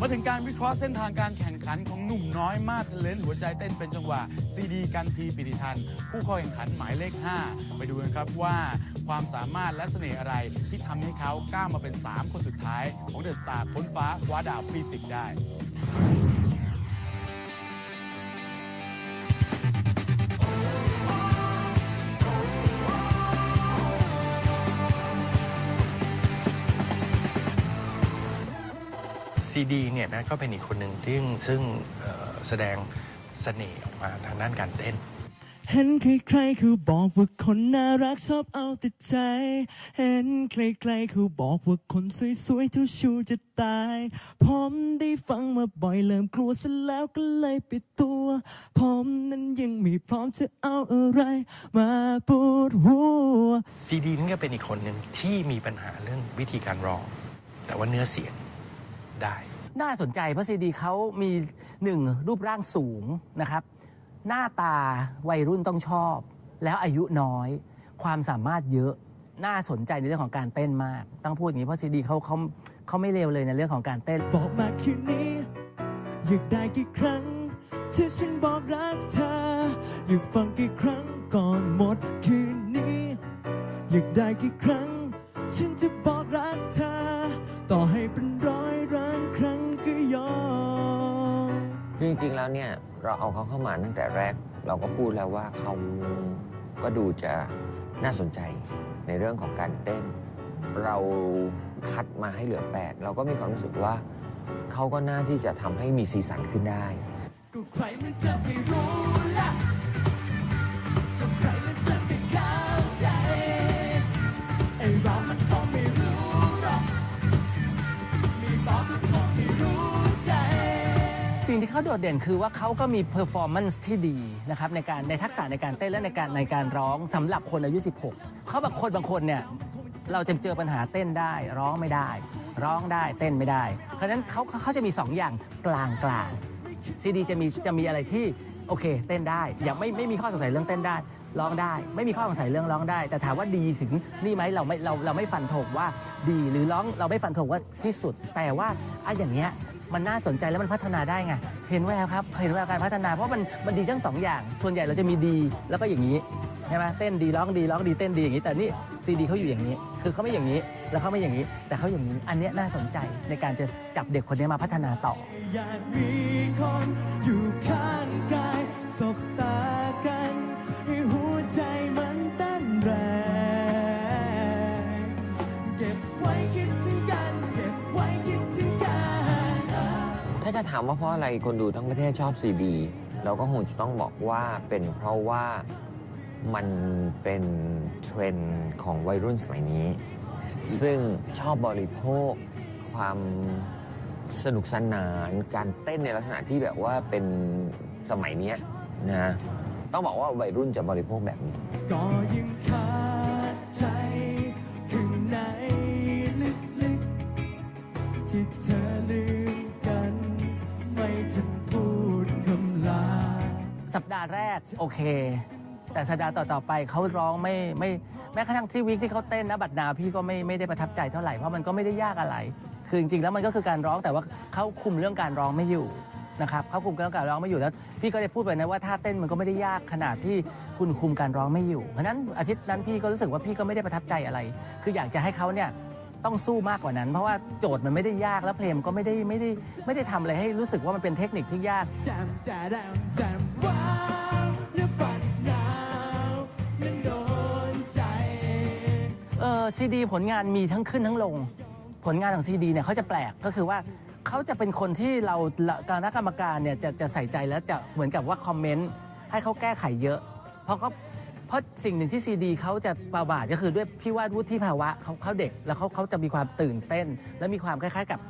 มาถึงการวิเคราะห์เส้นทางการแข่งขันของหนุ่มน้อยมาเทเลนหัวใจเต้นเป็นจังหวะซีดีกันทีปิติทัน ผู้เข้าแข่งขันหมายเลข 5 ไปดูกันครับว่าความสามารถและเสน่ห์อะไรที่ทำให้เขาก้าวมาเป็น 3 คนสุดท้าย ของเดอะสตาร์ค้นฟ้าคว้าดาวฟิสิกส์ได้ ซีดีเนี่ยนะก็เป็นอีกคนหนึ่งซึ่งซึ่งเอ่อแสดงเสน่ห์ออกมาทางด้านการเต้น เห็นใครๆเขาบอกว่าคนน่ารักชอบเอาแต่ใจ เห็นใครๆเขาบอกว่าคนสวยๆเจ้าชู้จะตาย ผมได้ฟังมาบ่อยเริ่มกลัวซะแล้วก็เลยปิดตัว ผมนั้นยังไม่พร้อมจะเอาอะไร มาปวดหัวซีดีนี่ก็เป็นอีกคนหนึ่งที่มีปัญหาเรื่องวิธีการร้อง แต่ว่าเนื้อเสียง ได้ น่าสนใจเพราะซีดีเขามีหนึ่งรูปร่างสูงนะครับ หน้าตาวัยรุ่นต้องชอบ แล้วอายุน้อย ความสามารถเยอะน่าสนใจในเรื่องของการเต้นมาก ต้องพูดอย่างนี้เพราะซีดีเขาเขาเขาไม่เลวเลยในเรื่องของการเต้น บอกมาคืนนี้อยากได้กี่ครั้งที่ฉันบอกรักเธออยากฟังกี่ครั้งก่อนหมดคืนนี้ อยากได้กี่ครั้ง ฉันจะบอกรักเธอต่อ ริงๆแล้วเนี่ยเราเอาเขาเข้ามาตั้งแต่แรก เราก็พูดแล้วว่าเขาก็ดูจะน่าสนใจในเรื่องของการเต้น เราคัดมาให้เหลือ 8 เราก็มีความรู้สึกว่าเขาก็น่าที่จะทำให้มีสีสันขึ้นได้ ก็ใครมันจะไม่รู้ล่ะ สิ่งที่เขาโดดเด่นคือว่าเขาก็มีเพอร์ฟอร์แมนซ์ที่ดีนะครับในการในทักษะในการเต้นและในการในการร้องสำหรับคนอายุ 16 เขาบางคนบางคนเนี่ยเราจะเจอปัญหาเต้นได้ ร้องไม่ได้ ร้องได้เต้นไม่ได้ เพราะฉะนั้นเขาเขาจะมี 2 อย่างกลางกลางซีดีจะมีจะมีอะไรที่โอเค เต้นได้อย่างไม่ไม่มีข้อสงสัยเรื่องเต้นได้ร้องได้ ไม่มีข้อสงสัยเรื่องร้องได้ แต่ถามว่าดีถึงนี่ไหมเราไม่เราเราไม่ฟันธงว่าดีหรือร้องเราไม่ฟันธงว่าที่สุด แต่ว่าไอ้อย่างเงี้ย มันน่าสนใจแล้วมันพัฒนาได้ไง เห็นแววครับเห็นแววการพัฒนาเพราะมันมันดีทั้งสองอย่าง ส่วนใหญ่เราจะมีดีแล้วก็อย่างนี้ใช่ไหมเต้นดีร้องดีร้องดีเต้นดีอย่างนี้ แต่นี่ซีดีเขาอยู่อย่างนี้ คือเขาไม่อย่างนี้ แล้วเขาไม่อย่างนี้ แต่เขาอย่างนี้ อันนี้น่าสนใจในการจะจับเด็กคนนี้มาพัฒนาต่ออยากมีคนอยู่ข้างกายสบตากันให้หัว ถ้าถามว่าเพราะอะไรคนดูทั้งประเทศชอบซีดี เราก็คงจะต้องบอกว่าเป็นเพราะว่ามันเป็นเทรนด์ของวัยรุ่นสมัยนี้ ซึ่งชอบบริโภคความสนุกสนานการเต้นในลักษณะที่แบบว่าเป็นสมัยนี้นะต้องบอกว่าวัยรุ่นจะบริโภคแบบนี้ โอเค แต่สัปดาห์ต่อๆไปเขาร้องไม่ไม่แม้กระทั่งที่วิกที่เขาเต้นนะบัดนาพี่ก็ไม่ไม่ได้ประทับใจเท่าไหร่เพราะมันก็ไม่ได้ยากอะไร คือจริงๆแล้วมันก็คือการร้องแต่ว่าเขาคุมเรื่องการร้องไม่อยู่นะครับเขาคุมเรื่องการร้องไม่อยู่แล้ว พี่ก็ได้พูดไปนะว่าท่าเต้นมันก็ไม่ได้ยากขนาดที่คุณคุมการร้องไม่อยู่ เพราะฉะนั้นอาทิตย์นั้นพี่ก็รู้สึกว่าพี่ก็ไม่ได้ประทับใจอะไร คืออยากจะให้เขาเนี่ยต้องสู้มากกว่านั้น เพราะว่าโจทย์มันไม่ได้ยากแล้วเพลงก็ไม่ได้ไม่ได้ไม่ได้ทำอะไรให้รู้สึกว่ามันเป็นเทคนิคที่ยาก ซีดีผลงานมีทั้งขึ้นทั้งลง ผลงานของซีดีเนี่ยเขาจะแปลกก็คือว่าเขาจะเป็นคนที่เราคณะกกรรมการเนี่ยจะจะใส่ใจแล้วจะเหมือนกับว่าคอมเมนต์ให้เขาแก้ไขเยอะ เพราะเขาเพราะสิ่งหนึ่งที่ซีดีเขาจะประบาดก็คือด้วยพี่ว่าวุฒิภาวะเขาเขาเด็กแล้วเขาเขาจะมีความตื่นเต้น และมีความคล้ายๆ กับ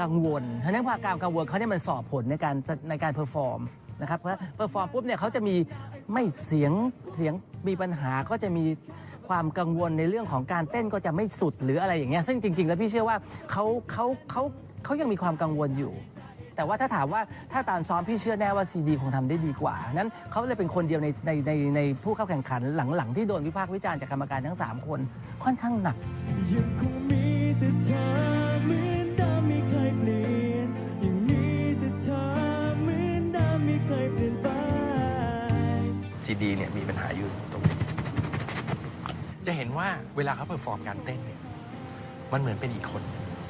กังวลฉะนั้นความการกังวลเขาเนี่ยมันสอบผลในการในการเพอร์ฟอร์มนะครับเพราะเพอร์ฟอร์มปุ๊บเนี่ยเขาจะมีไม่เสียงเสียงมีปัญหาก็จะมี ความกังวลในเรื่องของการเต้นก็จะไม่สุดหรืออะไรอย่างเงี้ยซึ่งจริง ๆ แล้วพี่เชื่อว่าเขาเขาเขาเขายังมีความกังวลอยู่ แต่ว่าถ้าถามว่าถ้าตามซ้อมพี่เชื่อแน่ว่าซีดีคงทำได้ดีกว่า นั้นเขาเลยเป็นคนเดียวในในในในผู้เข้าแข่งขันหลังๆที่โดนวิพากษ์วิจารณ์จากกรรมการทั้งสามคนค่อนข้างหนักซีดีเนี่ยมีปัญหาอยู่ตรงนี้ จะเห็นว่าเวลาเขาเพอร์ฟอร์มการเต้นเนี่ยมันเหมือนเป็นอีกคน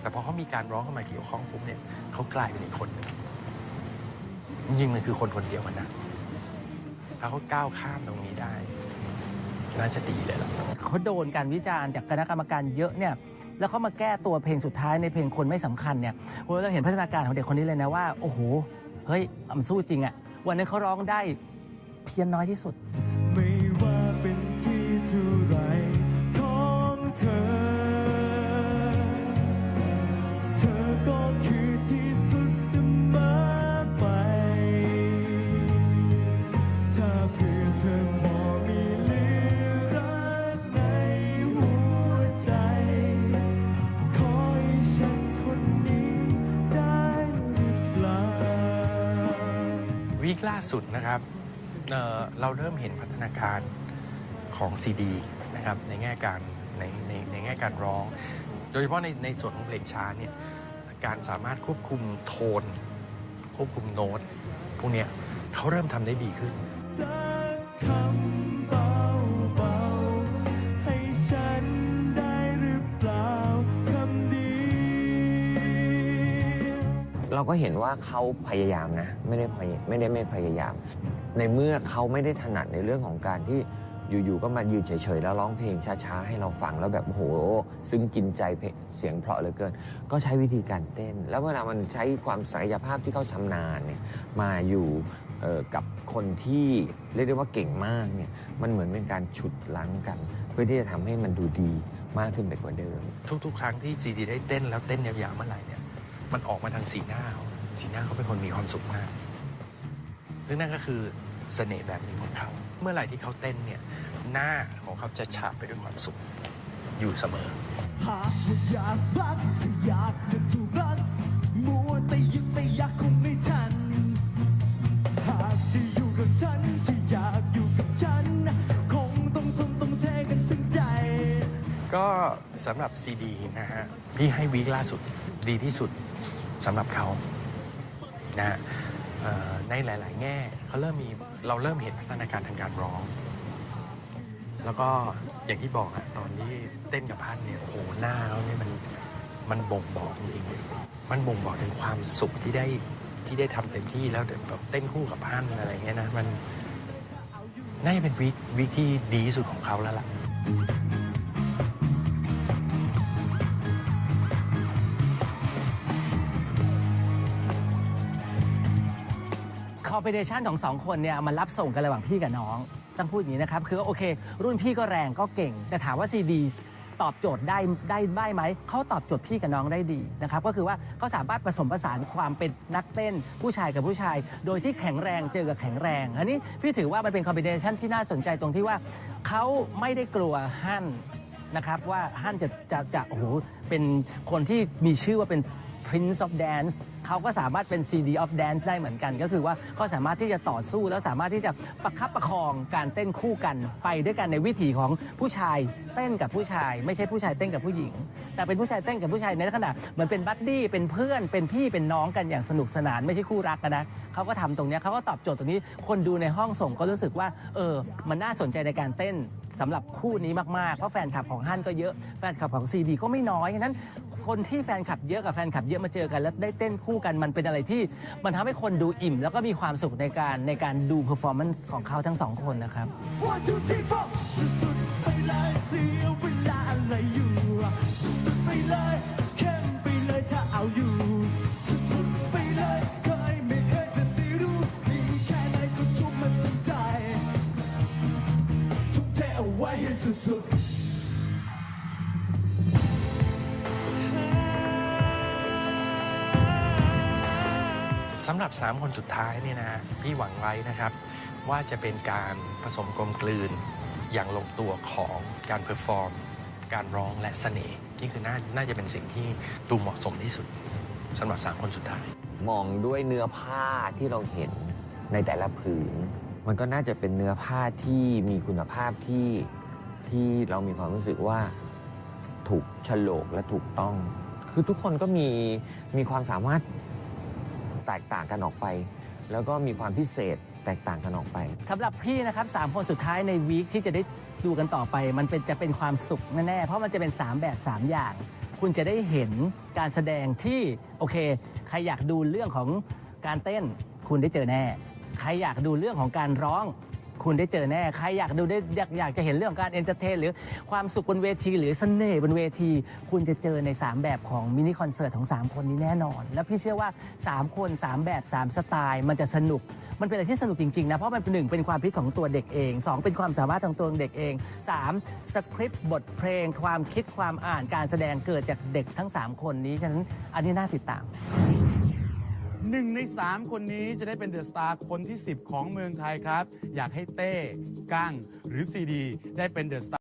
แต่พอเขามีการร้องเข้ามาเกี่ยวข้องปุ๊บเนี่ยเขากลายเป็นอีกคนหนึ่งจริงๆมันคือคนคนเดียวกันนะถ้าเขาก้าวข้ามตรงนี้ได้ น่าจะดีเลยล่ะเขาโดนการวิจารณ์จากคณะกรรมการเยอะเนี่ยแล้วเขามาแก้ตัวเพลงสุดท้ายในเพลงคนไม่สำคัญเนี่ยเราเห็นพัฒนาการของเด็กคนนี้เลยนะว่า โอ้โห เฮ้ยมันสู้จริงอะวันนั้นเขาร้องได้เพี้ยนน้อยที่สุด ไม่ว่าเป็นที่เท่าไรของ เธอ เธอก็คือที่สุดเสมอไป ถ้าเพื่อเธอพอมีเหลือรักในหัวใจ ขอให้ฉันคนนี้ได้หรือเปล่า วีคล่าสุดนะครับเอ่อเราเริ่มเห็นพัฒนาการของซีดีนะครับในแง่การ ในในในแง่การร้อง โดยเฉพาะในในส่วนของเพลงช้าเนี่ยการสามารถควบคุมโทน ควบคุมโน้ตพวกเนี้ยเขาเริ่มทำได้ดีขึ้นเราคำเดียวเราก็เห็นว่าเขาพยายามนะ ไม่ได้พยไม่ได้ไม่พยายาม ในเมื่อเขาไม่ได้ถนัดในเรื่องของการที่ อยู่ๆก็มายืนเฉยๆแล้วร้องเพลงช้าๆ ให้เราฟังแล้วแบบโอ้โห ซึ่งกินใจเพลงเสียงเพราะเหลือเกิน ก็ใช้วิธีการเต้น แล้วเวลามันใช้ความศักยภาพที่เขาชำนาญเนี่ยมาอยู่เอ่อกับคนที่เรียกได้ว่าเก่งมากเนี่ยมันเหมือนเป็นการฉุดล้งกัน เพื่อที่จะทำให้มันดูดีมากขึ้นไปกว่าเดิม ทุกๆ ครั้งที่ซีดีได้เต้นแล้วเต้นยาวๆเมื่อไหร่เนี่ยมันออกมาทางสีหน้าเขาสีหน้าเขาเป็นคนมีความสุขมาก ซึ่งนั่นก็คือเสน่ห์แบบหนึ่งของเขา เมื่อไหร่ที่เขาเต้นเนี่ย หน้าของเขาจะฉาบไปด้วยความสุขอยู่เสมอ หากว่าอยากรักถ้าอยากจะถูกรักมัวแต่ยึดแต่อยากคงไม่ทัน หากจะอยู่กับฉันที่อยากอยู่กับฉัน คงต้องทนต้องเทกันถึงใจ ก็สำหรับซีดีนะฮะ พี่ให้วีคล่าสุดดีที่สุดสำหรับเขานะฮะเอ่อ ในหลาย ๆ แง่เขาเริ่มมีเราเริ่มเห็นพัฒนาการทางการร้อง แล้วก็อย่างที่บอกอะตอนที่เต้นกับพันเนี่ยโอ้โหหน้าเขาเนี่ยมันมันบ่งบอกจริงๆมันบ่งบอกถึงความสุขที่ได้ที่ได้ทำเต็มที่แล้วแบบเต้นคู่กับพันอะไรเงี้ยนะมันน่าจะเป็นวีควีคที่ดีสุดของเขาแล้วล่ะ อมบิเนชันของสองคนเนี่ยมันรับส่งกันระหว่างพี่กับน้องต้องพูดอย่างนี้นะครับ คือโอเค รุ่นพี่ก็แรงก็เก่ง แต่ถามว่าซีดีตอบโจทย์ได้ได้ได้ไหม เขาตอบโจทย์พี่กับน้องได้ดีนะครับ ก็คือว่าเขาสามารถผสมผสานความเป็นนักเต้น ผู้ชายกับผู้ชาย โดยที่แข็งแรงเจอกับแข็งแรง อันนี้พี่ถือว่ามันเป็นคอมบิเนชันที่น่าสนใจตรงที่ว่าเขาไม่ได้กลัวฮั่นนะครับว่าฮั่นจะจะจะโอ้โหเป็นคนที่มีชื่อว่าเป็น Prince of Dance เขาก็สามารถเป็น CD of Dance ได้เหมือนกัน ก็คือว่าเขาสามารถที่จะต่อสู้แล้วสามารถที่จะประคับประคองการเต้นคู่กันไปด้วยกันในวิถีของผู้ชายเต้นกับผู้ชาย ไม่ใช่ผู้ชายเต้นกับผู้หญิง แต่เป็นผู้ชายเต้นกับผู้ชายในลักษณะเหมือนเป็นบัดดี้เป็นเพื่อนเป็นพี่เป็นน้องกันอย่างสนุกสนานไม่ใช่คู่รักกันนะเขาก็ทำตรงนี้เขาก็ตอบโจทย์ตรงนี้คนดูในห้องส่งก็รู้สึกว่าเออมันน่าสนใจในการเต้นสำหรับคู่นี้มาก ๆ เพราะแฟนคลับของฮั่นก็เยอะ แฟนคลับของซีดีก็ไม่น้อยฉะนั้น คนที่แฟนคลับเยอะกับแฟนคลับเยอะมาเจอกัน แล้วได้เต้นคู่กันมันเป็นอะไรที่มันทำให้คนดูอิ่ม แล้วก็มีความสุขในการในการดูเพอร์ฟอร์แมนซ์ของเขาทั้งสองคนนะครับ One two three four สุดๆไปเลยเสีย สำหรับ 3 คนสุดท้ายเนี่ยนะพี่หวังไว้นะครับ ว่าจะเป็นการผสมกลมกลืน อย่างลงตัวของการเพอร์ฟอร์ม การร้องและเสน่ห์นี่คือน่าน่าจะเป็นสิ่งที่ดูเหมาะสมที่สุดสำหรับ 3 คนสุดท้าย มองด้วยเนื้อผ้าที่เราเห็นในแต่ละผืน มันก็น่าจะเป็นเนื้อผ้าที่มีคุณภาพที่ที่เรามีความรู้สึกว่าถูกฉลกและถูกต้อง คือทุกคนก็มีมีความสามารถ แตกต่างกันออกไป แล้วก็มีความพิเศษแตกต่างกันออกไปสำหรับพี่นะครับสามคนสุดท้ายในวีคที่จะได้ดูกันต่อไป มันเป็นจะเป็นความสุขแน่ๆเพราะมันจะเป็น 3 แบบ 3 อย่าง คุณจะได้เห็นการแสดงที่โอเค ใครอยากดูเรื่องของการเต้น คุณได้เจอแน่ ใครอยากดูเรื่องของการร้อง คุณได้เจอแน่ ใครอยากดูได้อยากอยากจะเห็นเรื่องการเอนเตอร์เทนหรือความสุขบนเวที หรือเสน่ห์บนเวที คุณจะเจอใน 3 แบบของมินิคอนเสิร์ตของ 3 คนนี้แน่นอน แล้วพี่เชื่อว่า 3 คน 3 แบบ 3 สไตล์ มันจะสนุกมันเป็นอะไรที่สนุกจริง ๆ นะ เพราะมันเป็นหนึ่งเป็นความคิดของตัวเด็กเอง 2 เป็นความสามารถของตัวเด็กเอง 3. สคริปต์บทเพลง ความคิดความอ่านการแสดงเกิดจากเด็กทั้ง 3 คนนี้ฉะนั้นอันนี้น่าติดตาม หนึ่งใน 3 คนนี้จะได้เป็นเดอะสตาร์คนที่ 10 ของเมืองไทยครับ อยากให้เต้ กั้ง หรือซีดี ได้เป็นเดอะสตาร์